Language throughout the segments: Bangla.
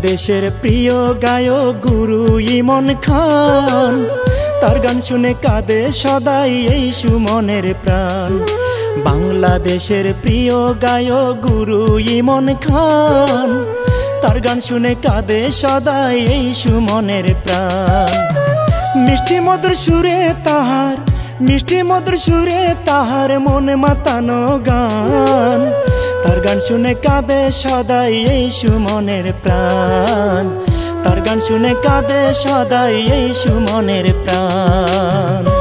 বাংলাদেশের প্রিয় গায়ক গুরু ইমন খান। তার গান শুনে কাঁদে সদাই এই সুমনের প্রাণ। বাংলাদেশের প্রিয় গায়ক গুরু ইমন খান। তার গান শুনে কাঁদে সদাই এই সুমনের প্রাণ। মিষ্টি মধুর সুরে তাহার, মিষ্টি মধুর সুরে তাহার মনে মাতানো গান। তার গান শুনে কাঁদে সদাই এই সুমনের প্রাণ। তার গান শুনে কাঁদে সদাই এই সুমনের প্রাণ।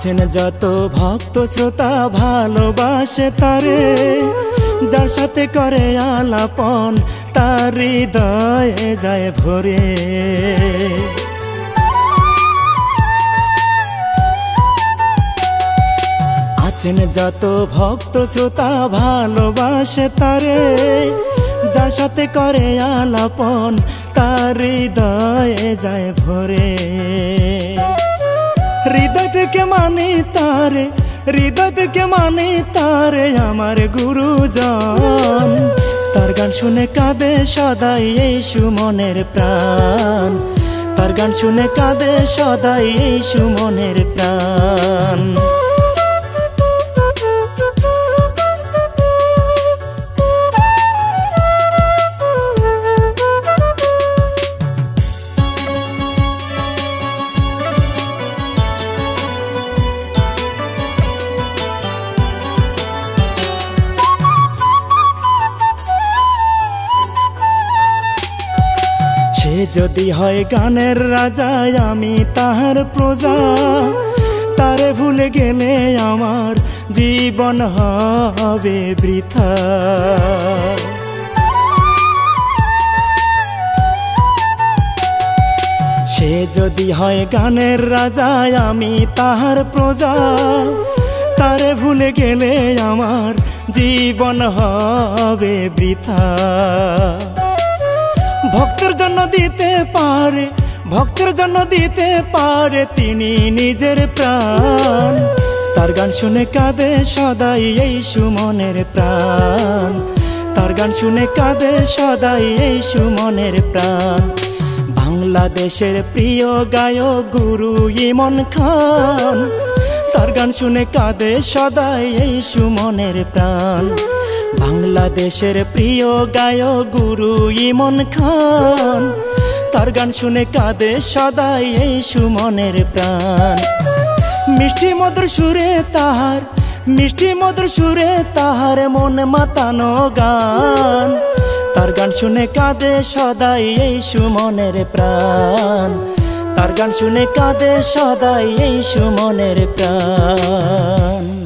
আছেন যত ভক্ত শ্রোতা ভালোবাসে তারে, যার সাথে করে আলাপন তার হৃদয়ে যায় ভরে। আছেন যত ভক্ত শ্রোতা ভালোবাসে তারে, যার সাথে করে আলাপন তার হৃদয়ে যায় ভরে। হৃদয় থেকে মানে তারে, হৃদয় থেকে মানে তারে আমার গুরুজন। তার গান শুনে কাঁদে সদাই এই সুমনের প্রাণ। তার গান শুনে কাঁদে সদাই এই সুমনের যদি হয় গানের রাজা আমি তাহার প্রজা। তারে ভুলে গেলে আমার জীবন হবে বৃথা। সে যদি হয় গানের রাজা আমি তাহার প্রজা। তারে ভুলে গেলে আমার জীবন হবে বৃথা। ভক্তের জন্য দিতে পারে, ভক্তের জন্য দিতে পারে তিনি নিজের প্রাণ। তার গান শুনে কাঁদে সদাই এই সুমনের প্রাণ। তার গান শুনে কাঁদে সদাই এই সুমনের প্রাণ। বাংলাদেশের প্রিয় গায়ক গুরু ইমন খান, তার গান শুনে কাঁদে সদাই এই সুমনের প্রাণ। বাংলাদেশের প্রিয় গায়ক গুরু ইমন খান। তার গান শুনে কাঁদে সদাই এই সুমনের প্রাণ। মিষ্টি মধুর সুরে তাহার, মিষ্টি মধুর সুরে তাহার মন মাতানো গান। তার গান শুনে কাঁদে সদাই এই সুমনের প্রাণ। তার গান শুনে কাঁদে সদাই এই সুমনের প্রাণ।